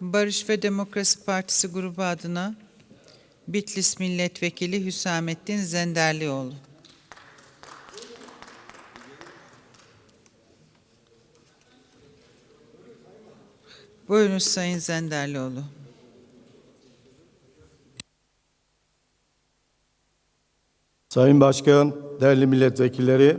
Barış ve Demokrasi Partisi grubu adına Bitlis Milletvekili Hüsamettin Zenderlioğlu. Buyurun Sayın Zenderlioğlu. Sayın Başkan, değerli milletvekilleri,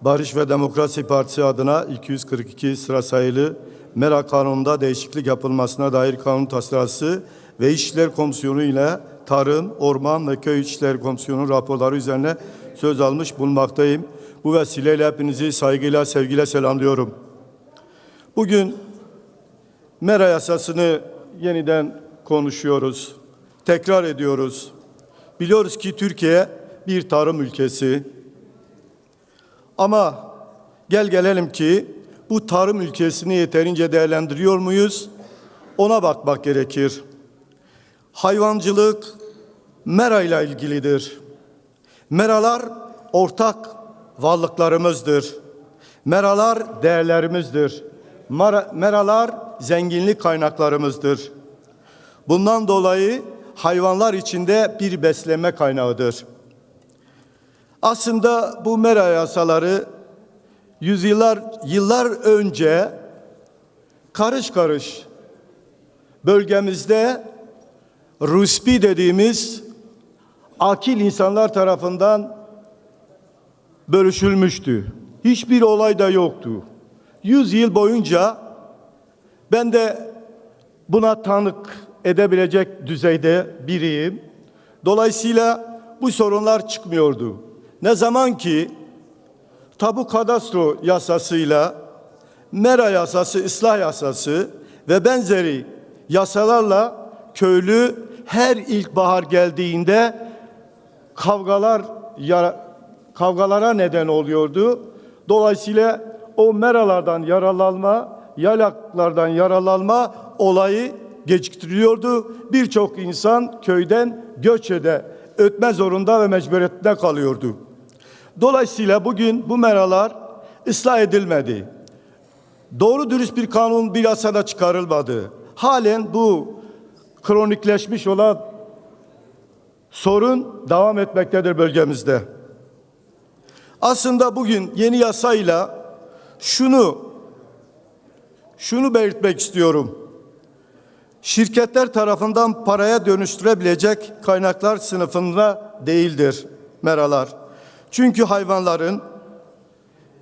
Barış ve Demokrasi Partisi adına 242 sıra sayılı Mera Kanunu'nda değişiklik yapılmasına dair kanun tasarısı ve İşler Komisyonu ile Tarım, Orman ve Köy İşleri Komisyonu raporları üzerine söz almış bulunmaktayım. Bu vesileyle hepinizi saygıyla, sevgiyle selamlıyorum. Bugün Mera yasasını yeniden konuşuyoruz, tekrar ediyoruz. Biliyoruz ki Türkiye bir tarım ülkesi. Ama gel gelelim ki bu tarım ülkesini yeterince değerlendiriyor muyuz? Ona bakmak gerekir. Hayvancılık mera ile ilgilidir. Meralar ortak varlıklarımızdır. Meralar değerlerimizdir. Meralar zenginlik kaynaklarımızdır. Bundan dolayı hayvanlar içinde bir besleme kaynağıdır. Aslında bu mera yasaları yüzyıllar yıllar önce karış karış bölgemizde Ruspi dediğimiz akil insanlar tarafından bölüşülmüştü. Hiçbir olay da yoktu. Yüz yıl boyunca ben de buna tanık edebilecek düzeyde biriyim. Dolayısıyla bu sorunlar çıkmıyordu. Ne zaman ki tabu kadastro yasasıyla mera yasası, ıslah yasası ve benzeri yasalarla köylü her ilkbahar geldiğinde kavgalar kavgalara neden oluyordu. Dolayısıyla o meralardan yaralanma, yalaklardan yaralanma olayı geciktiriyordu. Birçok insan köyden göç ede, ötme zorunda ve mecburiyetinde kalıyordu. Dolayısıyla bugün bu meralar ıslah edilmedi. Doğru dürüst bir kanun bir yasada çıkarılmadı. Halen bu kronikleşmiş olan sorun devam etmektedir bölgemizde. Aslında bugün yeni yasayla şunu şunu belirtmek istiyorum. Şirketler tarafından paraya dönüştürebilecek kaynaklar sınıfında değildir meralar. Çünkü hayvanların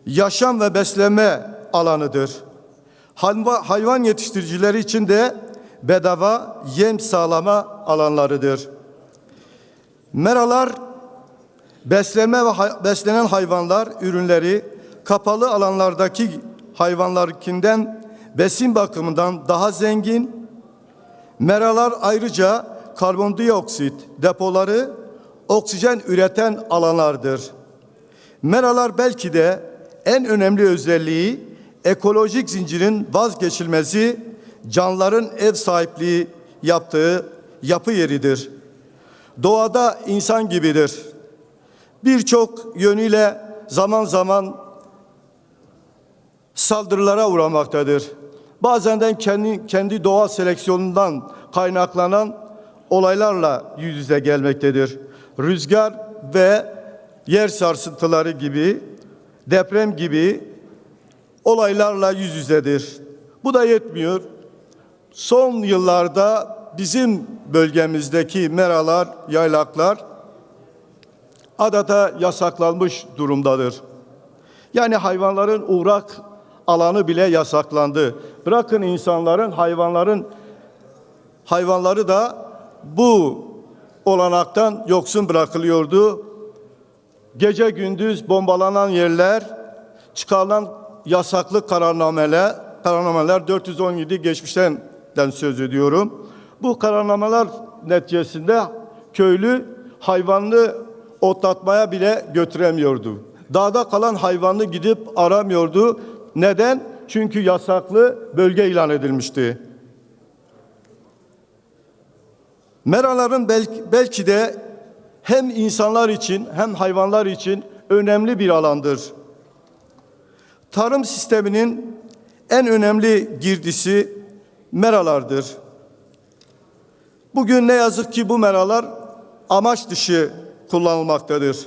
yaşam ve besleme alanıdır. Hayva- Hayvan yetiştiricileri için de bedava yem sağlama alanlarıdır. Meralar besleme ve hay- beslenen hayvanlar ürünleri kapalı alanlardaki hayvanlarkinden besin bakımından daha zengin. Meralar ayrıca karbondioksit depoları, oksijen üreten alanlardır. Meralar belki de en önemli özelliği ekolojik zincirin vazgeçilmezi canlıların ev sahipliği yaptığı yapı yeridir. Doğada insan gibidir. Birçok yönüyle zaman zaman saldırılara uğramaktadır. Bazen de kendi, kendi doğal seleksiyonundan kaynaklanan olaylarla yüz yüze gelmektedir. Rüzgar ve yer sarsıntıları gibi, deprem gibi olaylarla yüz yüzedir. Bu da yetmiyor. Son yıllarda bizim bölgemizdeki meralar, yaylaklar adeta yasaklanmış durumdadır. Yani hayvanların uğrak alanı bile yasaklandı. Bırakın insanların, hayvanların hayvanları da bu olanaktan yoksun bırakılıyordu. Gece gündüz bombalanan yerler, çıkarılan yasaklı kararnameler, kararnameler 417 geçmişten söz ediyorum. Bu kararnameler neticesinde köylü hayvanlı otlatmaya bile götüremiyordu. Dağda kalan hayvanı gidip aramıyordu. Neden? Çünkü yasaklı bölge ilan edilmişti. Meraların belki, belki de hem insanlar için hem hayvanlar için önemli bir alandır. Tarım sisteminin en önemli girdisi meralardır. Bugün ne yazık ki bu meralar amaç dışı kullanılmaktadır.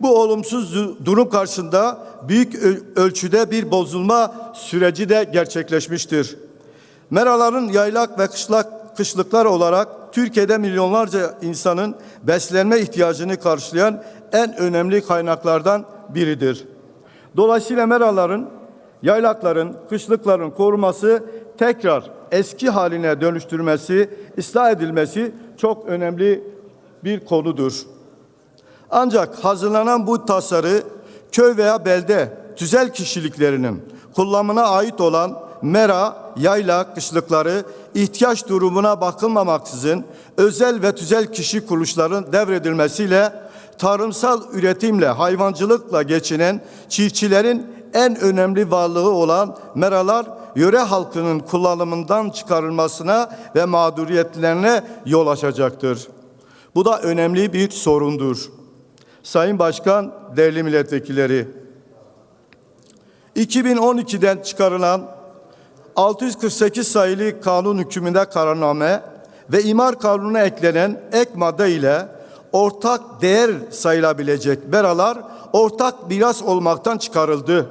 Bu olumsuz du- durum karşısında büyük ölçüde bir bozulma süreci de gerçekleşmiştir. Meraların yaylak ve kışlak, kışlıklar olarak Türkiye'de milyonlarca insanın beslenme ihtiyacını karşılayan en önemli kaynaklardan biridir. Dolayısıyla meraların, yaylakların, kışlıkların koruması tekrar eski haline dönüştürmesi, ıslah edilmesi çok önemli bir konudur. Ancak hazırlanan bu tasarı köy veya belde tüzel kişiliklerinin kullanımına ait olan mera, yayla, kışlıkları ihtiyaç durumuna bakılmamaksızın özel ve tüzel kişi kuruluşların devredilmesiyle tarımsal üretimle, hayvancılıkla geçinen çiftçilerin en önemli varlığı olan meralar yöre halkının kullanımından çıkarılmasına ve mağduriyetlerine yol açacaktır. Bu da önemli bir sorundur. Sayın Başkan, değerli milletvekilleri, 2012'den çıkarılan 648 sayılı kanun hükmünde kararname ve imar kanununa eklenen ek madde ile ortak değer sayılabilecek meralar ortak miras olmaktan çıkarıldı.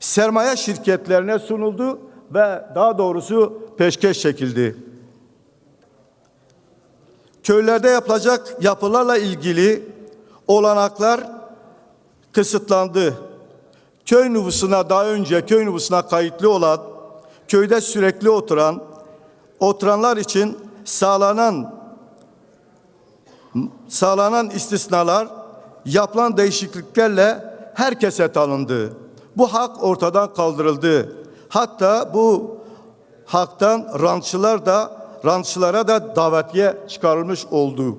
Sermaye şirketlerine sunuldu ve daha doğrusu peşkeş çekildi. Köylerde yapılacak yapılarla ilgili olanaklar kısıtlandı. Köy nüfusuna daha önce köy nüfusuna kayıtlı olan, köyde sürekli oturan, oturanlar için sağlanan sağlanan istisnalar yapılan değişikliklerle herkese tanındı. Bu hak ortadan kaldırıldı. Hatta bu haktan rançılar da rançılara da davetiye çıkarılmış oldu.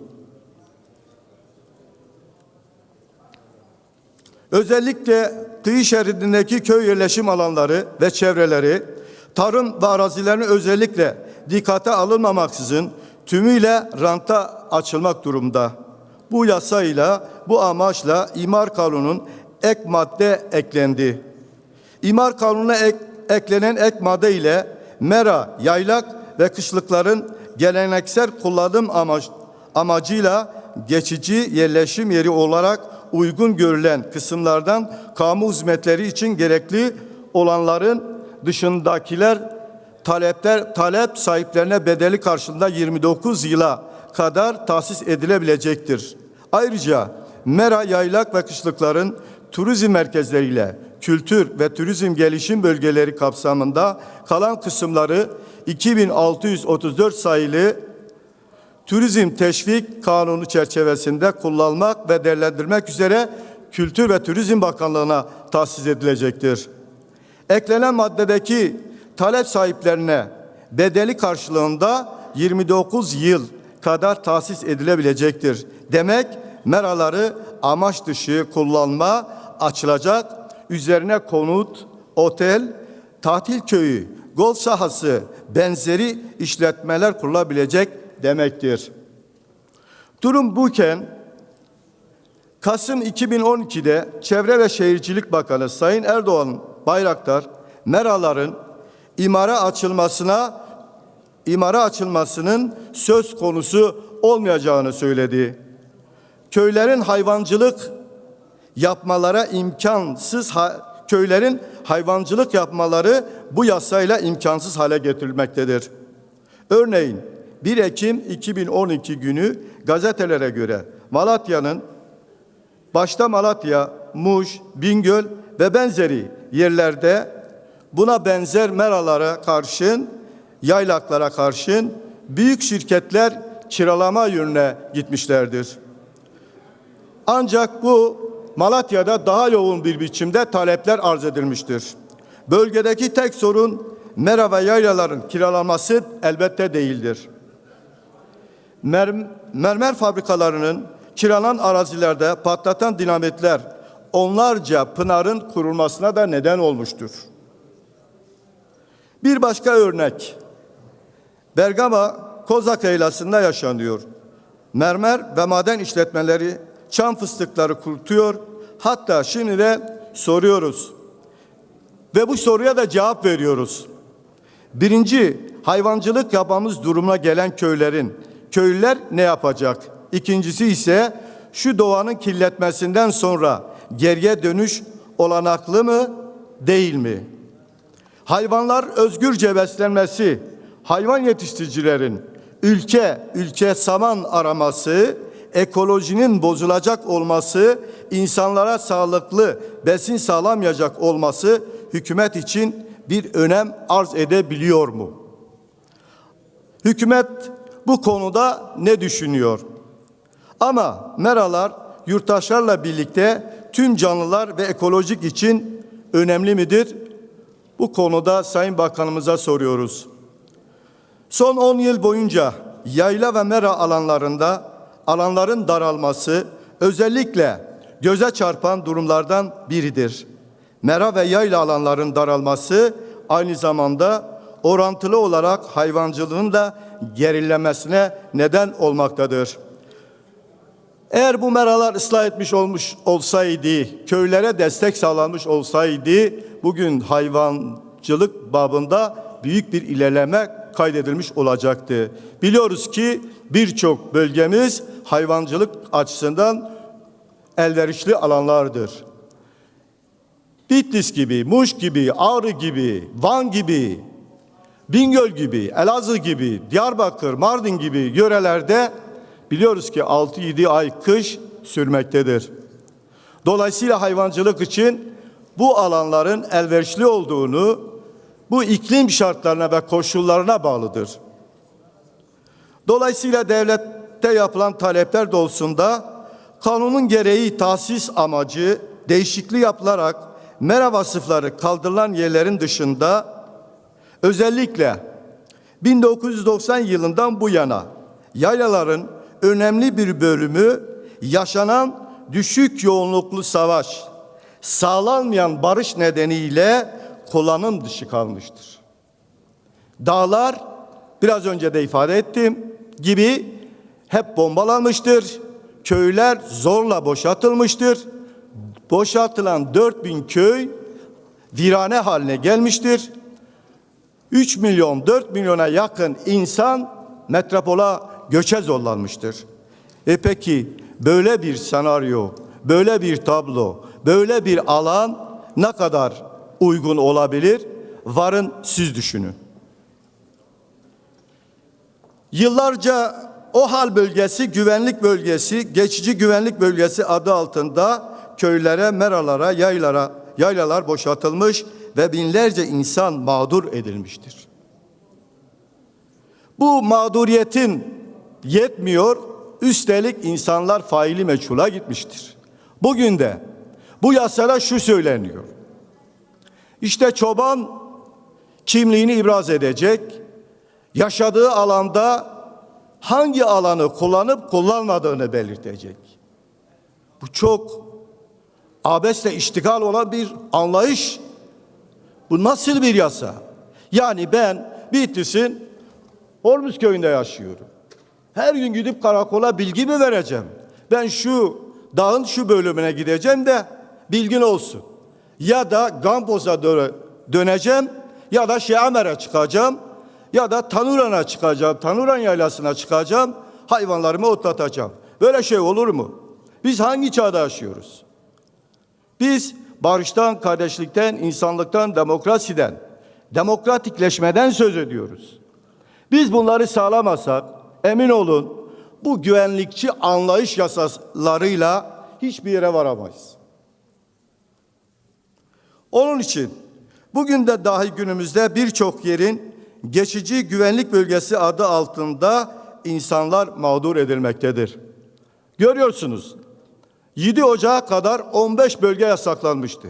Özellikle kıyı şeridindeki köy yerleşim alanları ve çevreleri tarım ve arazilerini özellikle dikkate alınmamaksızın tümüyle ranta açılmak durumda. Bu yasayla, bu amaçla imar kanunun ek madde eklendi. İmar kanununa ek- eklenen ek madde ile mera, yaylak ve kışlıkların geleneksel kullanım amaç, amacıyla geçici yerleşim yeri olarak uygun görülen kısımlardan kamu hizmetleri için gerekli olanların dışındakiler talepler talep sahiplerine bedeli karşılığında 29 yıla kadar tahsis edilebilecektir. Ayrıca mera, yaylak ve kışlıkların turizm merkezleriyle kültür ve turizm gelişim bölgeleri kapsamında kalan kısımları 2634 sayılı Turizm Teşvik Kanunu çerçevesinde kullanmak ve değerlendirmek üzere Kültür ve Turizm Bakanlığı'na tahsis edilecektir. Eklenen maddedeki talep sahiplerine bedeli karşılığında 29 yıl kadar tahsis edilebilecektir. Demek meraları amaç dışı kullanma açılacak, üzerine konut, otel, tatil köyü, golf sahası benzeri işletmeler kurulabilecek demektir. Durum buken Kasım 2012'de Çevre ve Şehircilik Bakanı Sayın Erdoğan Bayraktar meraların imara açılmasına imara açılmasının söz konusu olmayacağını söyledi. Köylerin hayvancılık yapmalara imkansız ha- köylerin hayvancılık yapmaları bu yasayla imkansız hale getirilmektedir. Örneğin 1 Ekim 2012 günü gazetelere göre Malatya'nın başta Malatya, Muş, Bingöl ve benzeri yerlerde buna benzer meralara karşın, yaylaklara karşın büyük şirketler kiralama yönüne gitmişlerdir. Ancak bu Malatya'da daha yoğun bir biçimde talepler arz edilmiştir. Bölgedeki tek sorun mera ve yaylaların kiralanması elbette değildir. Mer- mermer fabrikalarının kiralan arazilerde patlatan dinamitler onlarca pınarın kurulmasına da neden olmuştur. Bir başka örnek Bergama Kozak Yaylası'nda yaşanıyor. Mermer ve maden işletmeleri çam fıstıkları kurutuyor. Hatta şimdi de soruyoruz. Ve bu soruya da cevap veriyoruz. Birinci, hayvancılık yapmamız durumuna gelen köylerin, köylüler ne yapacak? İkincisi ise şu doğanın kirletmesinden sonra geriye dönüş olanaklı mı, değil mi? Hayvanlar özgürce beslenmesi, hayvan yetiştiricilerin ülke ülke saman araması, ekolojinin bozulacak olması, insanlara sağlıklı besin sağlamayacak olması hükümet için bir önem arz edebiliyor mu? Hükümet bu konuda ne düşünüyor? Ama meralar yurttaşlarla birlikte tüm canlılar ve ekolojik için önemli midir? Bu konuda Sayın Bakanımıza soruyoruz. Son 10 yıl boyunca yayla ve mera alanlarında alanların daralması özellikle göze çarpan durumlardan biridir. Mera ve yayla alanların daralması aynı zamanda orantılı olarak hayvancılığın da gerilemesine neden olmaktadır. Eğer bu meralar ıslah etmiş olmuş olsaydı, köylere destek sağlanmış olsaydı bugün hayvancılık babında büyük bir ilerleme kaydedilmiş olacaktı. Biliyoruz ki birçok bölgemiz hayvancılık açısından elverişli alanlardır. Bitlis gibi, Muş gibi, Ağrı gibi, Van gibi, Bingöl gibi, Elazığ gibi, Diyarbakır, Mardin gibi yörelerde biliyoruz ki 6-7 ay kış sürmektedir. Dolayısıyla hayvancılık için bu alanların elverişli olduğunu bu iklim şartlarına ve koşullarına bağlıdır. Dolayısıyla devlette yapılan talepler doğrultusunda kanunun gereği tahsis amacı değişikliği yapılarak mera vasıfları kaldırılan yerlerin dışında özellikle 1990 yılından bu yana yaylaların önemli bir bölümü yaşanan düşük yoğunluklu savaş, sağlanmayan barış nedeniyle kullanım dışı kalmıştır. Dağlar biraz önce de ifade ettim gibi hep bombalanmıştır. Köyler zorla boşaltılmıştır. Boşaltılan 4000 köy virane haline gelmiştir. 3 milyon 4 milyona yakın insan metropola göçe zorlanmıştır. E peki böyle bir senaryo, böyle bir tablo, böyle bir alan ne kadar uygun olabilir? Varın siz düşünün. Yıllarca o hal bölgesi güvenlik bölgesi, geçici güvenlik bölgesi adı altında köylere, meralara, yaylara, yaylalar boşaltılmış ve binlerce insan mağdur edilmiştir. Bu mağduriyetin yetmiyor, üstelik insanlar faili meçhula gitmiştir. Bugün de bu yasada şu söyleniyor. İşte çoban kimliğini ibraz edecek, yaşadığı alanda hangi alanı kullanıp kullanmadığını belirtecek. Bu çok abesle iştigal olan bir anlayış. Bu nasıl bir yasa? Yani ben Bitlis'in Hormuz köyünde yaşıyorum. Her gün gidip karakola bilgi mi vereceğim? Ben şu dağın şu bölümüne gideceğim de bilgin olsun. Ya da Gamboz'a dö- döneceğim ya da Şeamer'e çıkacağım ya da Tanuran'a çıkacağım. Tanuran yaylasına çıkacağım. Hayvanlarımı otlatacağım. Böyle şey olur mu? Biz hangi çağda yaşıyoruz? Biz barıştan, kardeşlikten, insanlıktan, demokrasiden, demokratikleşmeden söz ediyoruz. Biz bunları sağlamasak emin olun bu güvenlikçi anlayış yasalarıyla hiçbir yere varamayız. Onun için bugün de dahi günümüzde birçok yerin geçici güvenlik bölgesi adı altında insanlar mağdur edilmektedir. Görüyorsunuz 7 Ocağı kadar 15 bölge yasaklanmıştı.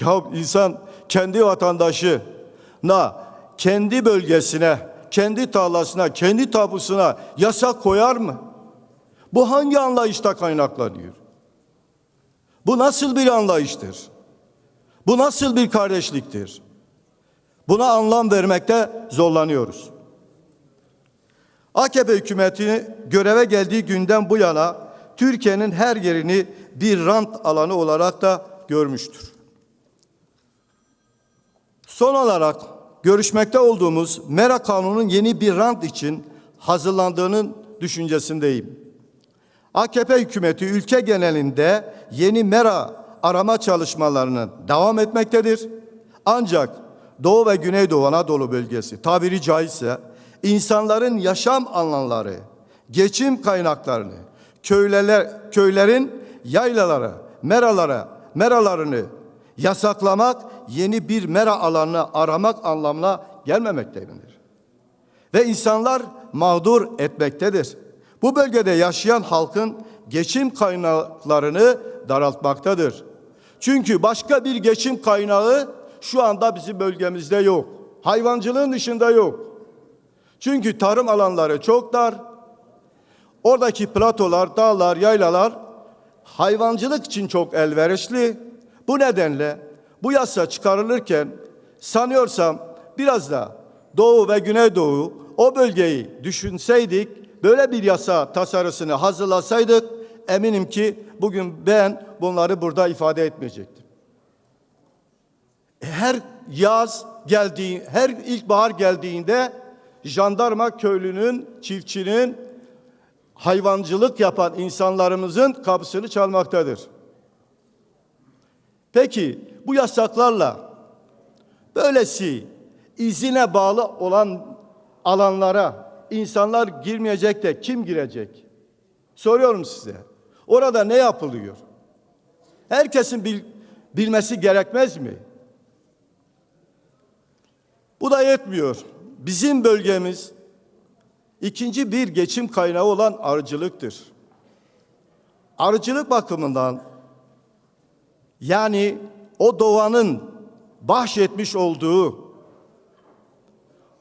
Ya insan kendi vatandaşına, kendi bölgesine, kendi tarlasına, kendi tapusuna yasak koyar mı? Bu hangi anlayışta kaynaklanıyor? Bu nasıl bir anlayıştır? Bu nasıl bir kardeşliktir? Buna anlam vermekte zorlanıyoruz. AKP hükümeti göreve geldiği günden bu yana Türkiye'nin her yerini bir rant alanı olarak da görmüştür. Son olarak görüşmekte olduğumuz Mera Kanunu'nun yeni bir rant için hazırlandığının düşüncesindeyim. AKP hükümeti ülke genelinde yeni mera arama çalışmalarını devam etmektedir. Ancak Doğu ve Güneydoğu Anadolu bölgesi tabiri caizse insanların yaşam alanları, geçim kaynaklarını, köyler, köylerin yaylalara, meralara, meralarını yasaklamak yeni bir mera alanını aramak anlamına gelmemektedir ve insanlar mağdur etmektedir. Bu bölgede yaşayan halkın geçim kaynaklarını daraltmaktadır. Çünkü başka bir geçim kaynağı şu anda bizim bölgemizde yok. Hayvancılığın dışında yok. Çünkü tarım alanları çok dar. Oradaki platolar, dağlar, yaylalar hayvancılık için çok elverişli. Bu nedenle bu yasa çıkarılırken sanıyorsam biraz da Doğu ve Güneydoğu o bölgeyi düşünseydik, böyle bir yasa tasarısını hazırlasaydık eminim ki bugün ben bunları burada ifade etmeyecektim. Her yaz geldiği, her ilkbahar geldiğinde jandarma köylünün, çiftçinin, hayvancılık yapan insanlarımızın kapısını çalmaktadır. Peki bu yasaklarla böylesi izine bağlı olan alanlara insanlar girmeyecek de kim girecek? Soruyorum size. Orada ne yapılıyor? Herkesin bil- bilmesi gerekmez mi? Bu da yetmiyor. Bizim bölgemiz ikinci bir geçim kaynağı olan arıcılıktır. Arıcılık bakımından yani o doğanın bahşetmiş olduğu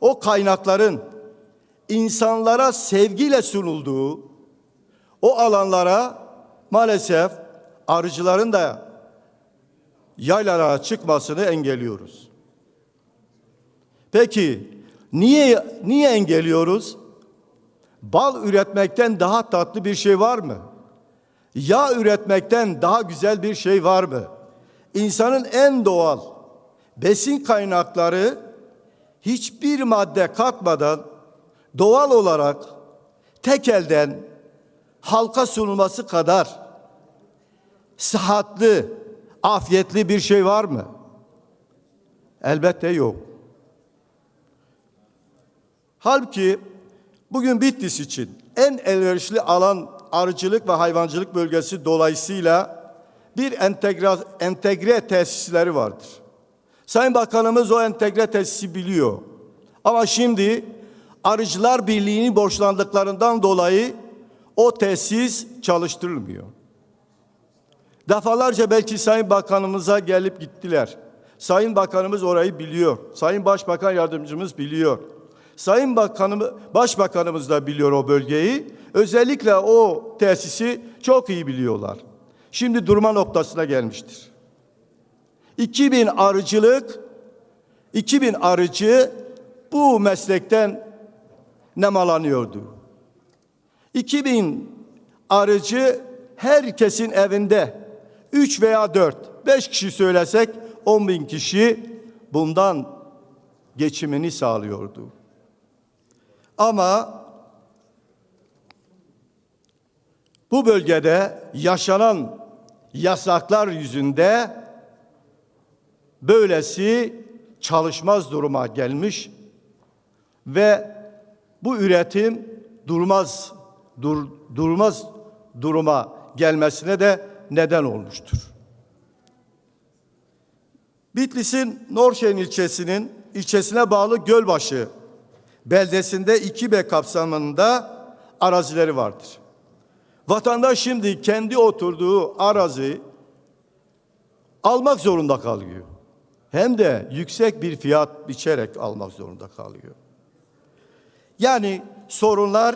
o kaynakların insanlara sevgiyle sunulduğu o alanlara maalesef arıcıların da yaylalara çıkmasını engelliyoruz. Peki niye niye engelliyoruz? Bal üretmekten daha tatlı bir şey var mı? Yağ üretmekten daha güzel bir şey var mı? İnsanın en doğal besin kaynakları hiçbir madde katmadan doğal olarak tek elden halka sunulması kadar sıhhatli, afiyetli bir şey var mı? Elbette yok. Halbuki bugün Bitlis için en elverişli alan arıcılık ve hayvancılık bölgesi dolayısıyla bir entegre, entegre tesisleri vardır. Sayın Bakanımız o entegre tesisi biliyor. Ama şimdi Arıcılar Birliği'ni borçlandıklarından dolayı o tesis çalıştırılmıyor. Defalarca belki Sayın Bakanımıza gelip gittiler. Sayın Bakanımız orayı biliyor. Sayın Başbakan Yardımcımız biliyor. Sayın Bakanım, Başbakanımız da biliyor o bölgeyi. Özellikle o tesisi çok iyi biliyorlar. Şimdi durma noktasına gelmiştir. 2000 arıcılık, 2000 arıcı bu meslekten nemalanıyordu. 2000 arıcı herkesin evinde 3 veya 4, 5 kişi söylesek 10 bin kişi bundan geçimini sağlıyordu. Ama bu bölgede yaşanan yasaklar yüzünde böylesi çalışmaz duruma gelmiş ve bu üretim durmaz dur, durmaz duruma gelmesine de neden olmuştur. Bitlis'in Norşehir ilçesinin ilçesine bağlı Gölbaşı beldesinde 2B kapsamında arazileri vardır. Vatandaş şimdi kendi oturduğu arazi almak zorunda kalıyor. Hem de yüksek bir fiyat biçerek almak zorunda kalıyor. Yani sorunlar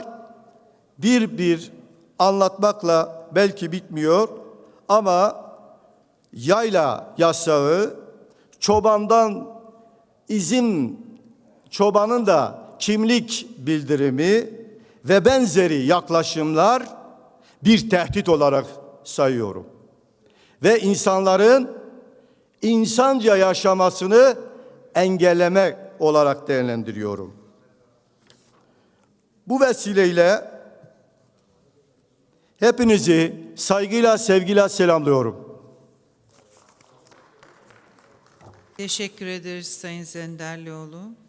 bir bir anlatmakla belki bitmiyor ama yayla yasağı çobandan izin çobanın da kimlik bildirimi ve benzeri yaklaşımlar bir tehdit olarak sayıyorum. Ve insanların insanca yaşamasını engelleme olarak değerlendiriyorum. Bu vesileyle hepinizi saygıyla, sevgiyle selamlıyorum. Teşekkür ederiz Sayın Zenderlioğlu.